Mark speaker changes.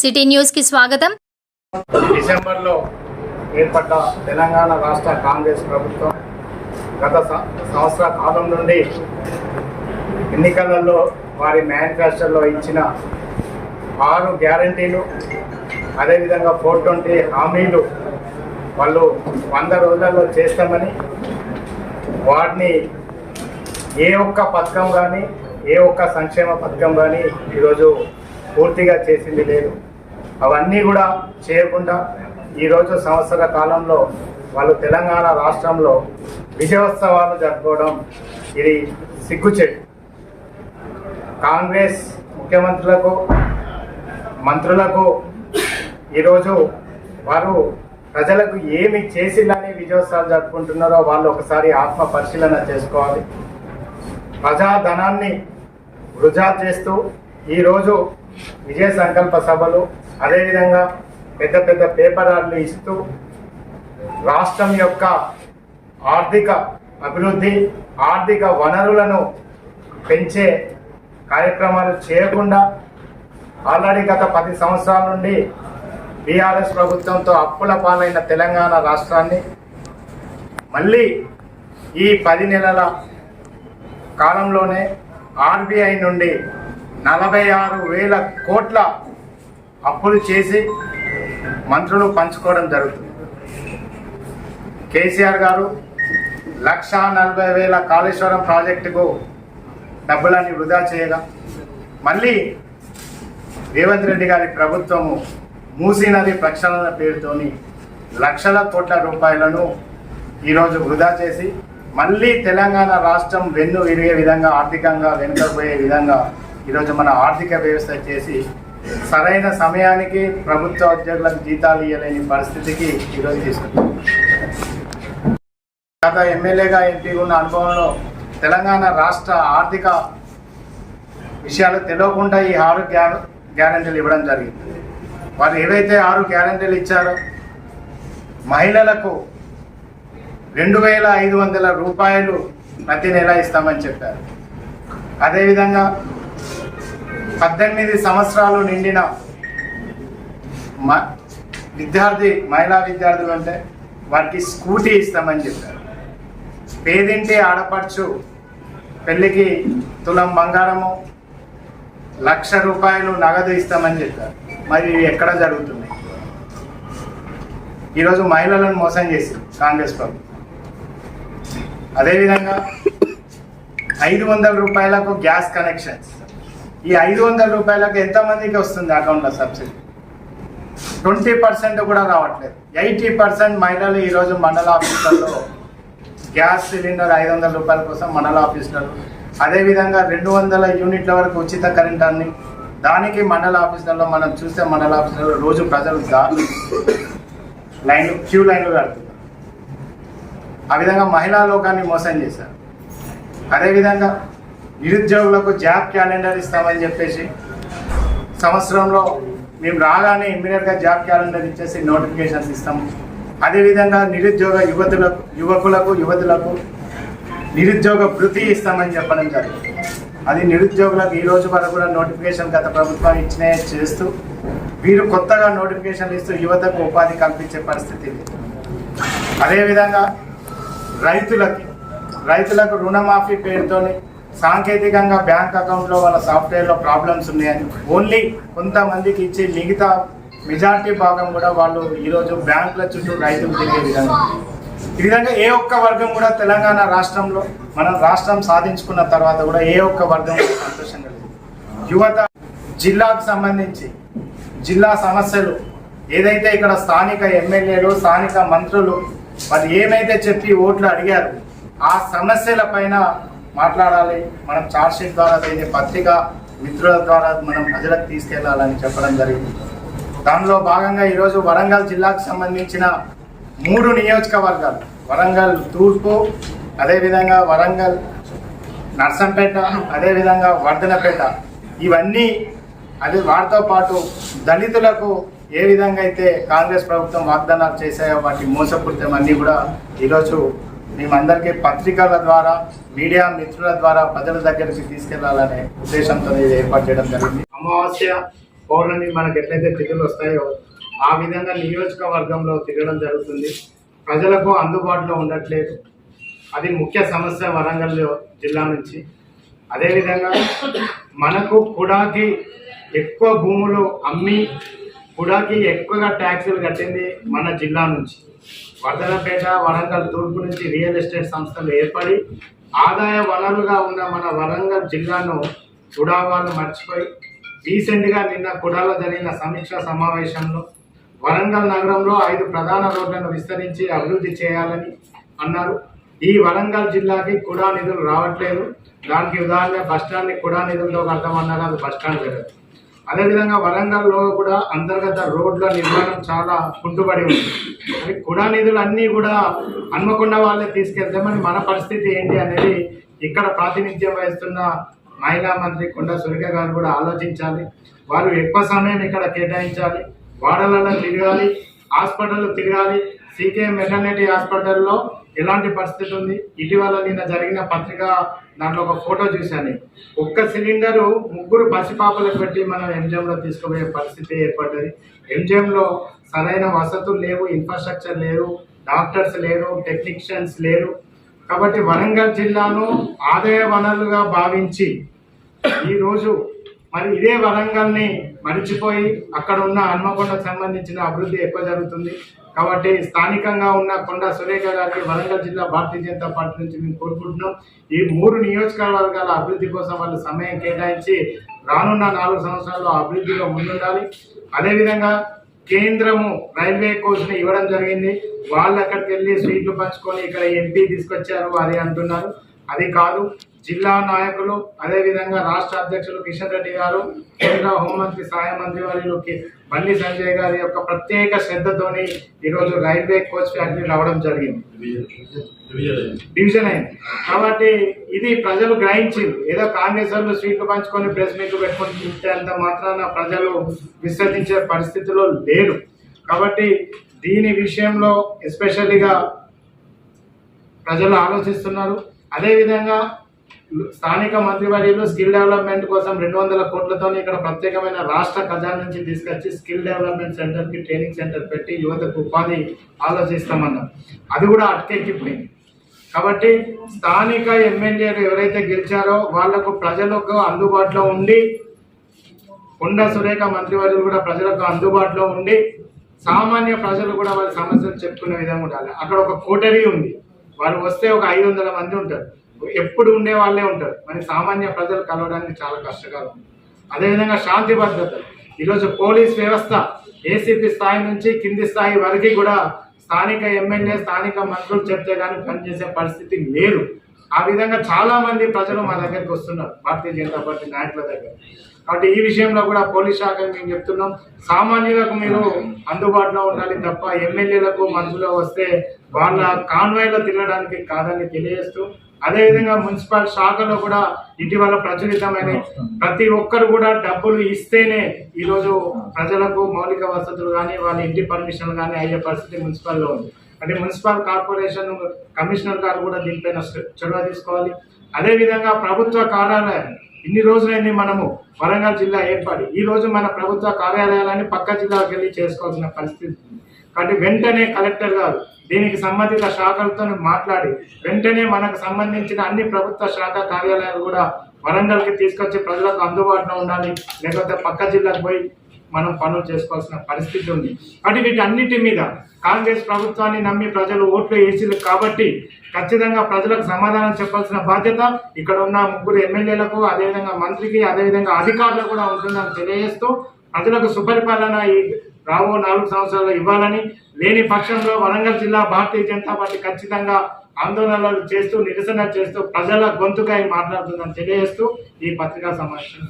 Speaker 1: City న్యూస్కి స్వాగతం.
Speaker 2: డిసెంబర్లో ఏర్పడ్డ తెలంగాణ రాష్ట్ర కాంగ్రెస్ ప్రభుత్వం గత సంవత్సర కాలం నుండి ఎన్నికలలో వారి మేనిఫెస్టోలో ఇచ్చిన ఆరు గ్యారంటీలు అదేవిధంగా ఫోర్ ట్వంటీ హామీలు వాళ్ళు వంద రోజులలో చేస్తామని వాటిని ఏ ఒక్క పథకం కానీ ఏ ఒక్క సంక్షేమ పథకం కానీ ఈరోజు పూర్తిగా చేసింది లేదు. అవన్నీ కూడా చేయకుండా ఈరోజు సంవత్సర కాలంలో వాళ్ళు తెలంగాణ రాష్ట్రంలో విజయోత్సవాలు జరుపుకోవడం ఇది సిగ్గుచేటు కాంగ్రెస్ ముఖ్యమంత్రులకు మంత్రులకు ఈరోజు వారు ప్రజలకు ఏమి చేసిందని విజయోత్సవాలు జరుపుకుంటున్నారో వాళ్ళు ఒకసారి ఆత్మ పరిశీలన చేసుకోవాలి. ప్రజాధనాన్ని వృధా చేస్తూ ఈరోజు విజయ సంకల్ప సభలు అదేవిధంగా పెద్ద పెద్ద పేపరాలు ఇస్తూ రాష్ట్రం యొక్క ఆర్థిక అభివృద్ధి ఆర్థిక వనరులను పెంచే కార్యక్రమాలు చేయకుండా ఆల్రెడీ గత పది సంవత్సరాల నుండి బీఆర్ఎస్ ప్రభుత్వంతో అప్పుల పాలైన తెలంగాణ రాష్ట్రాన్ని మళ్ళీ ఈ పది నెలల కాలంలోనే ఆర్బీఐ నుండి నలభై ఆరు వేల కోట్ల అప్పులు చేసి మంత్రులు పంచుకోవడం జరుగుతుంది. కేసీఆర్ గారు లక్ష నలభై వేల కాళేశ్వరం ప్రాజెక్టుకు డబ్బులన్నీ వృధా చేయగా మళ్ళీ రేవంత్ రెడ్డి గారి ప్రభుత్వము మూసీ నది ప్రక్షాళన పేరుతోని లక్షల కోట్ల రూపాయలను ఈరోజు వృధా చేసి మళ్ళీ తెలంగాణ రాష్ట్రం వెన్ను విరిగే విధంగా ఆర్థికంగా వెనుకపోయే విధంగా ఈరోజు మన ఆర్థిక వ్యవస్థ చేసి సరైన సమయానికి ప్రభుత్వ ఉద్యోగులకు జీతాలు ఇవ్వలేని పరిస్థితికి ఈరోజు తీసుకున్నాం. గత ఎమ్మెల్యేగా ఎంపీ ఉన్న అనుభవంలో తెలంగాణ రాష్ట్ర ఆర్థిక విషయాలు తెలియకుండా ఈ ఆరు గ్యార గ్యారంటీలు ఇవ్వడం జరిగింది. వారు ఏవైతే ఆరు గ్యారంటీలు ఇచ్చారో మహిళలకు రెండు వేల ఐదు వందల రూపాయలు ప్రతి నెల ఇస్తామని చెప్పారు. అదేవిధంగా పద్దెనిమిది సంవత్సరాలు నిండిన మ విద్యార్థి మహిళా విద్యార్థులు అంటే వారికి స్కూటీ ఇస్తామని చెప్పారు. పేదింటి ఆడపడుచు పెళ్ళికి తులం బంగారము లక్ష రూపాయలు నగదు ఇస్తామని చెప్పారు. మరి ఇవి ఎక్కడ జరుగుతుంది ఈరోజు మహిళలను మోసం చేసింది కాంగ్రెస్ ప్రభుత్వం. అదేవిధంగా ఐదు వందల రూపాయలకు గ్యాస్ కనెక్షన్స్. ఈ ఐదు వందల రూపాయలకు ఎంతమందికి వస్తుంది అకౌంట్లో సబ్సిడీ? ట్వంటీ పర్సెంట్ కూడా రావట్లేదు. ఎయిటీ పర్సెంట్ మహిళలు ఈరోజు మండల ఆఫీసులలో గ్యాస్ సిలిండర్ ఐదు వందల రూపాయల కోసం మండల ఆఫీసులలో. అదేవిధంగా రెండు వందల యూనిట్ల వరకు ఉచిత కరెంట్ అన్ని. దానికి మండల ఆఫీసులలో మనం చూస్తే మండల ఆఫీసులలో రోజు ప్రజలు దారులు లైన్లు క్యూ లైన్లు కడుతున్నారు. ఆ విధంగా మహిళా లోకాన్ని మోసం చేశారు. అదేవిధంగా నిరుద్యోగులకు జాబ్ క్యాలెండర్ ఇస్తామని చెప్పేసి సంవత్సరంలో మేము రాగానే ఇమ్మీడియట్గా జాబ్ క్యాలెండర్ ఇచ్చేసి నోటిఫికేషన్స్ ఇస్తాము అదేవిధంగా నిరుద్యోగ యువతులకు యువకులకు యువతులకు నిరుద్యోగ వృత్తి ఇస్తామని చెప్పడం జరిగింది. అది నిరుద్యోగులకు ఈ రోజు వరకు కూడా నోటిఫికేషన్ గత ప్రభుత్వం ఇచ్చినే చేస్తూ వీరు కొత్తగా నోటిఫికేషన్ ఇస్తూ యువతకు ఉపాధి కల్పించే పరిస్థితి అదేవిధంగా రైతులకి రైతులకు రుణమాఫీ పేరుతోని సాంకేతికంగా బ్యాంక్ అకౌంట్లో వాళ్ళ సాఫ్ట్వేర్లో ప్రాబ్లమ్స్ ఉన్నాయని ఓన్లీ కొంతమందికి ఇచ్చి మిగతా మెజార్టీ భాగం కూడా వాళ్ళు ఈరోజు బ్యాంకుల చుట్టూ రైతులు తిరిగే విధంగా ఈ విధంగా ఏ ఒక్క వర్గం కూడా తెలంగాణ రాష్ట్రంలో మనం రాష్ట్రం సాధించుకున్న తర్వాత కూడా ఏ ఒక్క వర్గం కూడా సంతోషంగా లేదు. యువత జిల్లాకు సంబంధించి జిల్లా సమస్యలు ఏదైతే ఇక్కడ స్థానిక ఎమ్మెల్యేలు స్థానిక మంత్రులు వాళ్ళు ఏమైతే చెప్పి ఓట్లు అడిగారు ఆ సమస్యల పైన మాట్లాడాలి. మనం చార్జ్షీట్ ద్వారా దీన్ని పత్రిక మిత్రుల ద్వారా మనం ప్రజలకు తీసుకెళ్ళాలని చెప్పడం జరిగింది. దానిలో భాగంగా ఈరోజు వరంగల్ జిల్లాకు సంబంధించిన మూడు నియోజకవర్గాలు వరంగల్ తూర్పు అదేవిధంగా వరంగల్ నర్సంపేట అదేవిధంగా వర్ధనపేట. ఇవన్నీ అది వాటితో పాటు దళితులకు ఏ విధంగా అయితే కాంగ్రెస్ ప్రభుత్వం వాగ్దానాలు చేశాయో వాటి మోసపూరితం అన్నీ కూడా ఈరోజు మేమందరికీ పత్రికల ద్వారా మీడియా మిత్రుల ద్వారా ప్రజల దగ్గరికి తీసుకెళ్ళాలనే ఉద్దేశంతో ఇది ఏర్పాటు చేయడం జరిగింది. అమావాస్య పౌర్ణమి మనకు ఎట్లయితే తిథులు వస్తాయో ఆ విధంగా నియోజకవర్గంలో తిరగడం జరుగుతుంది. ప్రజలకు అందుబాటులో ఉండట్లేదు. అది ముఖ్య సమస్య వరంగల్ జిల్లా నుంచి. అదేవిధంగా మనకు కుడాకి ఎక్కువ భూములు అమ్మి కుడాకి ఎక్కువగా ట్యాక్సులు కట్టింది మన జిల్లా నుంచి. వర్ధనపేట వరంగల్ తూర్పు నుంచి రియల్ ఎస్టేట్ సంస్థలు ఏర్పడి ఆదాయ వనరులుగా ఉన్న మన వరంగల్ జిల్లాను కుడా మర్చిపోయి రీసెంట్గా నిన్న కుడాలో జరిగిన సమీక్ష సమావేశంలో వరంగల్ నగరంలో ఐదు ప్రధాన రోడ్లను విస్తరించి అభివృద్ధి చేయాలని అన్నారు. ఈ వరంగల్ జిల్లాకి కుడా నిధులు రావట్లేదు. దానికి ఉదాహరణ బస్టాండ్ కుడా నిధులతో కడతామన్నారు. అది బస్ స్టాండ్ అదేవిధంగా వరంగల్లో కూడా అంతర్గత రోడ్ల నిర్మాణం చాలా కుంటుబడి ఉంది. మరి కుడా నిధులు అన్నీ కూడా హన్మకొండ వాళ్ళే తీసుకెళ్తే మరి మన పరిస్థితి ఏంటి అనేది ఇక్కడ ప్రాతినిధ్యం వహిస్తున్న మహిళా మంత్రి కొండ సురేఖ గారు కూడా ఆలోచించాలి. వారు ఎక్కువ సమయం ఇక్కడ కేటాయించాలి. వాడలలో తిరగాలి. హాస్పిటల్ తిరగాలి. సీకే మెటర్నిటీ హాస్పిటల్లో ఎలాంటి పరిస్థితి ఉంది? ఇటీవల నిన్న జరిగిన పత్రిక దాంట్లో ఒక ఫోటో చూశాను. ఒక్క సిలిండరు ముగ్గురు పసిపాపలకు పెట్టి మనం ఎంజిఎంలో తీసుకుపోయే పరిస్థితి ఏర్పడ్డది. ఎంజిఎంలో సరైన వసతులు లేవు ఇన్ఫ్రాస్ట్రక్చర్ లేవు డాక్టర్స్ లేరు టెక్నీషియన్స్ లేరు. కాబట్టి వరంగల్ జిల్లాను ఆదాయ వనరులుగా భావించి ఈరోజు మరి ఇదే వరంగల్ని మరిచిపోయి అక్కడ ఉన్న హన్మకొండకు సంబంధించిన అభివృద్ధి ఎక్కువ జరుగుతుంది. కాబట్టి స్థానికంగా ఉన్న కొండ సురేఖ గారికి వరంగల్ జిల్లా భారతీయ జనతా పార్టీ నుంచి మేము కోరుకుంటున్నాం. ఈ మూడు నియోజకవర్గాల అభివృద్ధి కోసం వాళ్ళు సమయం కేటాయించి రానున్న నాలుగు సంవత్సరాల్లో అభివృద్ధిలో ముందుండాలి. అదేవిధంగా కేంద్రము రైల్వే కోచ్ని ఇవ్వడం జరిగింది. వాళ్ళు అక్కడికి వెళ్ళి సీట్లు పంచుకొని ఇక్కడ ఎంపీ తీసుకొచ్చారు అది అంటున్నారు. అది కాదు. జిల్లా నాయకులు అదేవిధంగా రాష్ట్ర అధ్యక్షులు కిషన్ రెడ్డి గారు కేంద్ర హోంమంత్రి సహాయ మంత్రి వర్యులు బండి సంజయ్ గారి యొక్క ప్రత్యేక శ్రద్ధతోని ఈరోజు రైల్వే కోచ్ ఫ్యాక్టరీ రావడం జరిగింది. డివిజన్ అయింది. కాబట్టి ఇది ప్రజలు గ్రహించింది. ఏదో కాంగ్రెస్ వాళ్ళు సీట్లు పంచుకొని ప్రెస్ మీట్లు పెట్టుకొని చూస్తే అంత మాత్రాన ప్రజలు విశ్వసించే పరిస్థితిలో లేరు. కాబట్టి దీని విషయంలో ఎస్పెషల్లీగా ప్రజలు ఆలోచిస్తున్నారు. అదేవిధంగా స్థానిక మంత్రివర్యులు స్కిల్ డెవలప్మెంట్ కోసం రెండు వందల కోట్లతో ఇక్కడ ప్రత్యేకమైన రాష్ట్ర ఖజానా నుంచి తీసుకొచ్చి స్కిల్ డెవలప్మెంట్ సెంటర్కి ట్రైనింగ్ సెంటర్ పెట్టి యువతకు ఉపాధి ఆలోచిస్తామన్నారు. అది కూడా అటకెక్కిపోయింది కాబట్టి స్థానిక ఎమ్మెల్యేలు ఎవరైతే గెలిచారో వాళ్ళకు ప్రజలకు అందుబాటులో ఉండి కొండ సురేఖ మంత్రివర్యులు కూడా ప్రజలకు అందుబాటులో ఉండి సామాన్య ప్రజలు కూడా వాళ్ళ సమస్యలు చెప్పుకునే విధంగా ఉండాలి. అక్కడ ఒక కోటరీ ఉంది. వాళ్ళు వస్తే ఒక ఐదు వందల మంది ఉంటారు. ఎప్పుడు ఉండే వాళ్ళే ఉంటారు. మరి సామాన్య ప్రజలు కలవడానికి చాలా కష్టంగా ఉంది. అదేవిధంగా శాంతి భద్రతలు. ఈరోజు పోలీస్ వ్యవస్థ ఏసీపీ స్థాయి నుంచి కింది స్థాయి వరకు కూడా స్థానిక ఎమ్మెల్యే స్థానిక మంత్రులు చెప్తే కానీ పనిచేసే పరిస్థితి లేదు. ఆ విధంగా చాలా మంది ప్రజలు మా దగ్గరికి వస్తున్నారు. భారతీయ జనతా పార్టీ నాయకుల దగ్గర. కాబట్టి ఈ విషయంలో కూడా పోలీస్ శాఖ మేము చెప్తున్నాం. సామాన్యులకు మీరు అందుబాటులో ఉండాలి తప్ప ఎమ్మెల్యేలకు మంత్రులు వస్తే వాళ్ళ కాన్వాయ్లో తిరగడానికి కాదని తెలియజేస్తూ అదేవిధంగా మున్సిపల్ శాఖలో కూడా ఇటీవల ప్రచురితమైన ప్రతి ఒక్కరు కూడా డబ్బులు ఇస్తేనే ఈరోజు ప్రజలకు మౌలిక వసతులు కానీ వాళ్ళ ఇంటి పర్మిషన్ కానీ అయ్యే పరిస్థితి మున్సిపల్లో ఉంది. అంటే మున్సిపల్ కార్పొరేషన్ కమిషనర్ గారు కూడా దీనిపైన చొరవ తీసుకోవాలి. అదేవిధంగా ప్రభుత్వ కార్యాలయాలు ఇన్ని రోజులైంది మనము వరంగల్ జిల్లా ఏర్పడి ఈ రోజు మన ప్రభుత్వ కార్యాలయాలని పక్క జిల్లాకు వెళ్ళి చేసుకోవాల్సిన పరిస్థితి. కాబట్టి వెంటనే కలెక్టర్ గారు దీనికి సంబంధిత శాఖలతో మాట్లాడి వెంటనే మనకు సంబంధించిన అన్ని ప్రభుత్వ శాఖ కార్యాలయాలు కూడా వరంగల్కి తీసుకొచ్చి ప్రజలకు అందుబాటులో ఉండాలి. లేకపోతే పక్క జిల్లాకు పోయి మనం పనులు చేసుకోవాల్సిన పరిస్థితి ఉంది. కాబట్టి వీటన్నిటి మీద కాంగ్రెస్ ప్రభుత్వాన్ని నమ్మి ప్రజలు ఓట్లు వేసింది కాబట్టి ఖచ్చితంగా ప్రజలకు సమాధానం చెప్పాల్సిన బాధ్యత ఇక్కడ ఉన్న ముగ్గురు ఎమ్మెల్యేలకు అదేవిధంగా మంత్రికి అదేవిధంగా అధికారులకు కూడా ఉంటుందని తెలియజేస్తూ ప్రజలకు సుపరిపాలన రాబో నాలుగు సంవత్సరాలు ఇవ్వాలని లేని పక్షంలో వరంగల్ జిల్లా భారతీయ జనతా పార్టీ ఖచ్చితంగా ఆందోళనలు చేస్తూ నిరసన చేస్తూ ప్రజల గొంతుకై మాట్లాడుతుందని తెలియజేస్తూ ఈ పత్రికా సమావేశం